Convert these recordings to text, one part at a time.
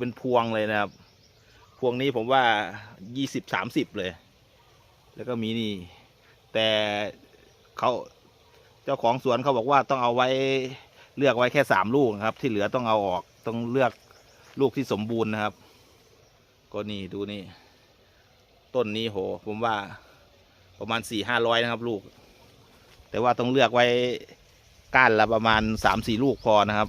เป็นพวงเลยนะครับ พวงนี้ผมว่ายี่สิบสามสิบเลย แล้วก็มีนี่ แต่เขาเจ้าของสวนเขาบอกว่าต้องเอาไว้เลือกไว้แค่สามลูกนะครับ ที่เหลือต้องเอาออกต้องเลือกลูกที่สมบูรณ์นะครับ ก็นี่ดูนี่ ต้นนี้โห ผมว่าประมาณสี่ห้าร้อยนะครับ ลูก แต่ว่าต้องเลือกไว้ก้านละประมาณสามสี่ลูกพอนะครับ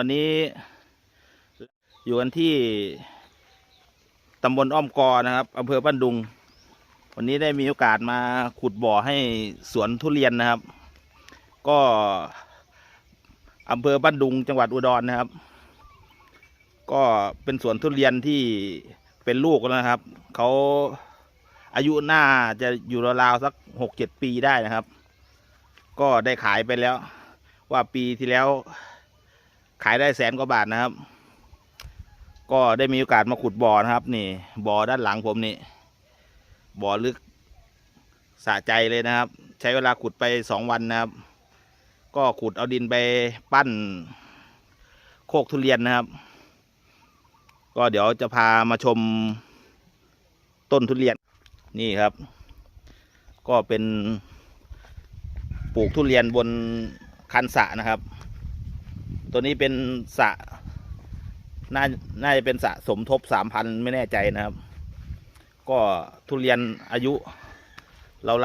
วันนี้ อยู่กันที่ตำบลอ้อมกอนะครับอำเภอบ้านดุง วันนี้ได้มีโอกาสมาขุดบ่อให้สวนทุเรียนนะครับ ก็อำเภอบ้านดุงจังหวัดอุดรนะครับ ก็เป็นสวนทุเรียนที่เป็นลูกแล้วนะครับเขาอายุหน่าจะอยู่ราวๆสักหกเจ็ดปีได้นะครับ ก็ได้ขายไปแล้ว ว่าปีที่แล้ว ขายได้แสนกว่าบาทนะครับ ก็ได้มีโอกาสมาขุดบ่อนะครับ นี่บ่อด้านหลังผมนี่บ่อลึกสะใจเลยนะครับ ใช้เวลาขุดไปสองวันนะครับ ก็ขุดเอาดินไปปั้น โคกทุเรียนนะครับ ก็เดี๋ยวจะพามาชมต้นทุเรียนนี่ครับ ก็เป็นปลูกทุเรียนบนคันสะนะครับ ตัวนี้เป็นสะน่าน่าจะเป็นสะสมทบสามพันไม่แน่ใจนะครับ ก็ทุเรียนอายุ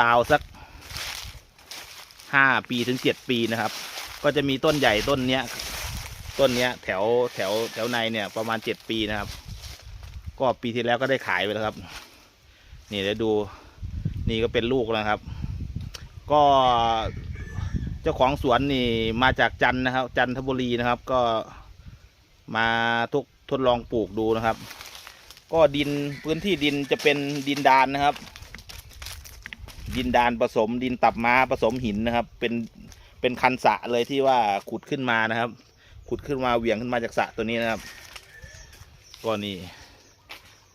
ราวๆสักห้าปีถึงเจ็ดปีนะครับ ก็จะมีต้นใหญ่ต้นเนี้ย ต้นเนี้ย แถวแถวแถวในเนี่ยประมาณเจ็ดปีนะครับ ก็ปีที่แล้วก็ได้ขายไปแล้วครับ นี่เดี๋ยวดูนี่ก็เป็นลูกแล้วครับ ก็ เจ้าของสวนนี่มาจากจันนะครับ จันทบุรีนะครับ ก็มาทุกทดลองปลูกดูนะครับ ก็ดินพื้นที่ดินจะเป็นดินดานนะครับ ดินดานผสมดินตับม้าผสมหินนะครับ เป็นเป็นคันสะเลยที่ว่าขุดขึ้นมานะครับ ขุดขึ้นมาเหวี่ยงขึ้นมาจากสะตัวนี้นะครับ ก็นี่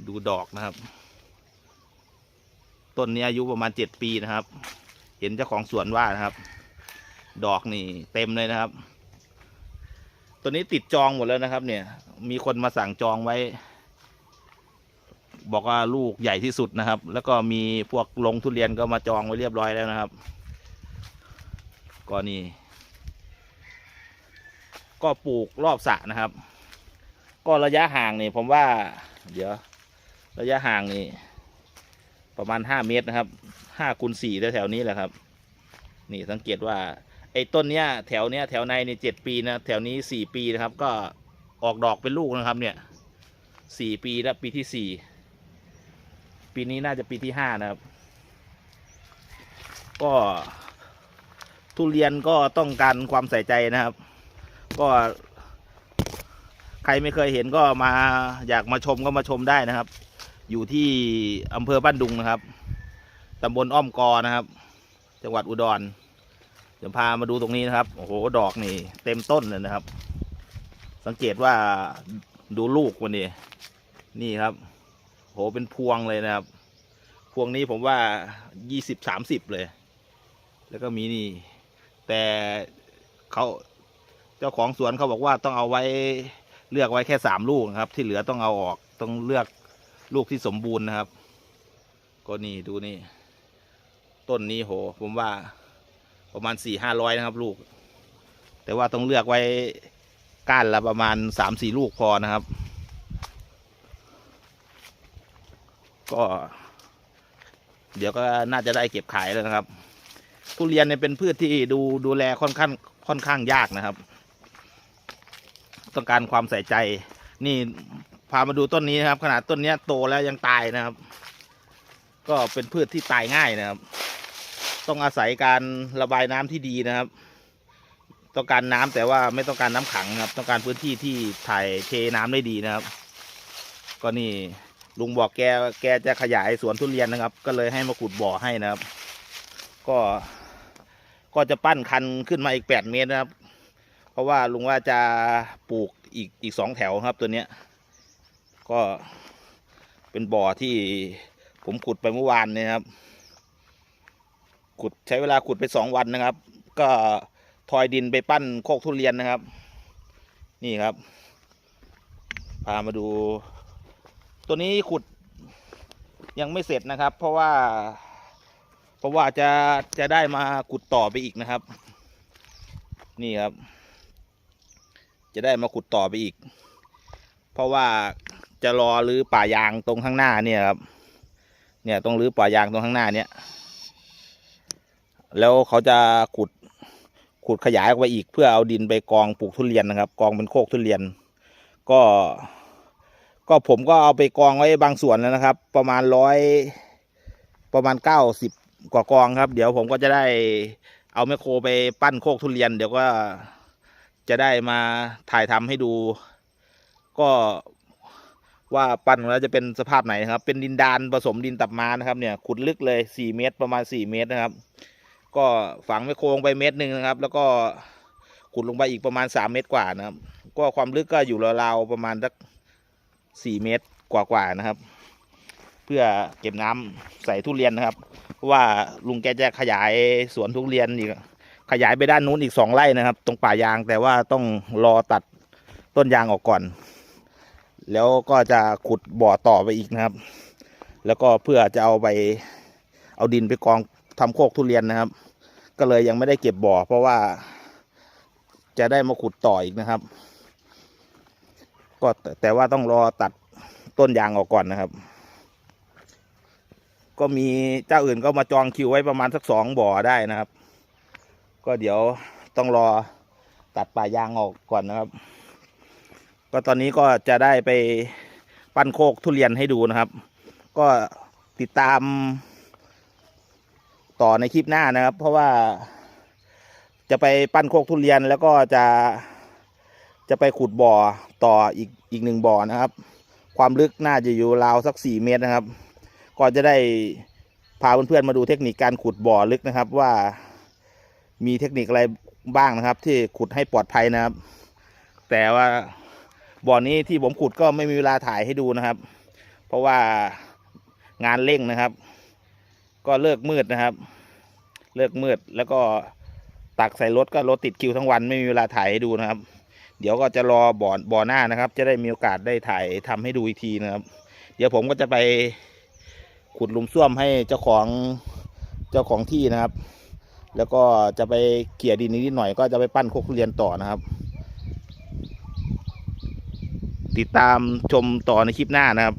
ดูดอกนะครับ ต้นนี้อายุประมาณเจ็ดปีนะครับ เห็นเจ้าของสวนว่านะครับ ดอกนี่เต็มเลยนะครับ ตัวนี้ติดจองหมดแล้วนะครับ เนี่ย มีคนมาสั่งจองไว้ บอกว่าลูกใหญ่ที่สุดนะครับ แล้วก็มีพวกลงทุเรียนก็มาจองไว้เรียบร้อยแล้วนะครับ ก็นี่ ก็ปลูกรอบสระนะครับ ก็ระยะห่างนี่ผมว่า เดี๋ยว ระยะห่างนี่ประมาณห้าเมตรนะครับห้าคูณสี่แถวๆนี้แหละครับ นี่สังเกตว่า ไอ้ต้นเนี้ยแถวเนี้ยแถวในนี่เจ็ดปีนะแถวนี้สี่ปีนะครับ ก็ออกดอกเป็นลูกนะครับเนี่ยสี่ปีแล้วปีที่สี่ปีนี้น่าจะปีที่ห้านะครับ ก็ทุเรียนก็ต้องการความใส่ใจนะครับ ก็ใครไม่เคยเห็นก็มาอยากมาชมก็มาชมได้นะครับ อยู่ที่อำเภอบ้านดุงนะครับตำบลอ้อมกอนะครับ จังหวัดอุดร เดี๋ยวพามาดูตรงนี้นะครับโอ้โหดอกนี่ เต็มต้นเลยนะครับ สังเกตว่าดูลูกมันนี่นี่ครับโหเป็นพวงเลยนะครับ พวงนี้ผมว่ายี่สิบสามสิบเลย แล้วก็มีนี่ แต่เขาเจ้าของสวนเขาบอกว่าต้องเอาไว้เลือกไว้แค่สามลูกนะครับ ที่เหลือต้องเอาออกต้องเลือกลูกที่สมบูรณ์นะครับ ก็นี่ดูนี่ ต้นนี้โห ผมว่า ประมาณสี่ห้าร้อยนะครับ ลูก แต่ว่าต้องเลือกไว้ก้านละประมาณสามสี่ลูกพอนะครับ ก็ เดี๋ยวก็น่าจะได้เก็บขายแล้วนะครับ ทุเรียนเนี่ยเป็นพืชที่ดูดูแลค่อนข้างค่อนข้างยากนะครับ ต้องการความใส่ใจ นี่พามาดูต้นนี้นะครับ ขนาดต้นนี้โตแล้วยังตายนะครับ ก็เป็นพืชที่ตายง่ายนะครับ ต้องอาศัยการระบายน้ำที่ดีนะครับ ต้องการน้ำแต่ว่าไม่ต้องการน้ำขังครับ ต้องการพื้นที่ที่ถ่ายเทน้ำได้ดีนะครับ ก็นี่ลุงบอกแกแกจะขยายสวนทุเรียนนะครับ ก็เลยให้มาขุดบ่อให้นะครับ ก็ก็จะปั้นคันขึ้นมาอีกแปดเมตรนะครับ เพราะว่าลุงว่าจะปลูกอีกอีกสองแถวครับตัวเนี้ย ก็เป็นบ่อที่ผมขุดไปเมื่อวานนี่ยครับ ขุดใช้เวลาขุดไปสองวันนะครับ ก็ทอยดินไปปั้นโคกทุเรียนนะครับ นี่ครับ พามาดู ตัวนี้ขุดยังไม่เสร็จนะครับ เพราะว่า เพราะว่าจะจะได้มาขุดต่อไปอีกนะครับ นี่ครับ จะได้มาขุดต่อไปอีก เพราะว่าจะรอรื้อป่ายางตรงข้างหน้าเนี่ยครับ เนี่ยต้องรื้อป่ายางตรงข้างหน้าเนี่ย แล้วเขาจะขุดขุดขยายออกไปอีก เพื่อเอาดินไปกองปลูกทุเรียนนะครับ กองเป็นโคกทุเรียน ก็ ก็ผมก็เอาไปกองไว้บางส่วนแล้วนะครับ ประมาณร้อยประมาณเก้าสิบกว่ากองครับ เดี๋ยวผมก็จะได้เอาแมคโครไปปั้นโคกทุเรียน เดี๋ยวก็จะได้มาถ่ายทำให้ดู ก็ว่าปั้นแล้วจะเป็นสภาพไหนนะครับ เป็นดินดานผสมดินตับม้านะครับเนี่ยขุดลึกเลยสี่เมตรประมาณสี่เมตรนะครับ ก็ฝังไมโครลงไปเมตรหนึ่งนะครับ แล้วก็ขุดลงไปอีกประมาณสามเมตรกว่านะครับ ก็ความลึกก็อยู่ราวๆประมาณสักสี่เมตรกว่าๆนะครับ เพื่อเก็บน้ำใส่ทุเรียนนะครับเพราะว่าลุงแกจะขยายสวนทุเรียนอีกขยายไปด้านนู้นอีกสองไร่นะครับ ตรงป่ายางแต่ว่าต้องรอตัดต้นยางออกก่อน แล้วก็จะขุดบ่อต่อไปอีกนะครับ แล้วก็เพื่อจะเอาไปเอาดินไปกองทำโคกทุเรียนนะครับ ก็เลยยังไม่ได้เก็บบ่อ เพราะว่าจะได้มาขุดต่ออีกนะครับ ก็แต่แต่ว่าต้องรอตัดต้นยางออกก่อนนะครับ ก็มีเจ้าอื่นก็มาจองคิวไว้ประมาณสักสองบ่อได้นะครับ ก็เดี๋ยวต้องรอตัดป่ายางออกก่อนนะครับ ก็ตอนนี้ก็จะได้ไปปั้นโคกทุเรียนให้ดูนะครับ ก็ติดตาม ต่อในคลิปหน้านะครับ เพราะว่าจะไปปั้นโคกทุเรียนแล้วก็จะจะไปขุดบ่อต่ออีกอีกหนึ่งบ่อนะครับ ความลึกน่าจะอยู่ราวสักสี่เมตรนะครับ ก็จะได้พาเพื่อนๆมาดูเทคนิคการขุดบ่อลึกนะครับว่ามีเทคนิคอะไรบ้างนะครับ ที่ขุดให้ปลอดภัยนะครับ แต่ว่าบ่อนี้ที่ผมขุดก็ไม่มีเวลาถ่ายให้ดูนะครับ เพราะว่างานเร่งนะครับ ก็เลิกมืดนะครับ เลิกมืดแล้วก็ตักใส่รถก็รถติดคิวทั้งวันไม่มีเวลาถ่ายให้ดูนะครับ เดี๋ยวก็จะรอบ่อบ่อหน้านะครับ จะได้มีโอกาสได้ถ่ายทำให้ดูอีกทีนะครับ เดี๋ยวผมก็จะไปขุดหลุมซ่วมให้เจ้าของเจ้าของที่นะครับ แล้วก็จะไปเกี่ยดินนิดหน่อย ก็จะไปปั้นโคกทุเรียนต่อนะครับ ติดตามชมต่อในคลิปหน้านะครับ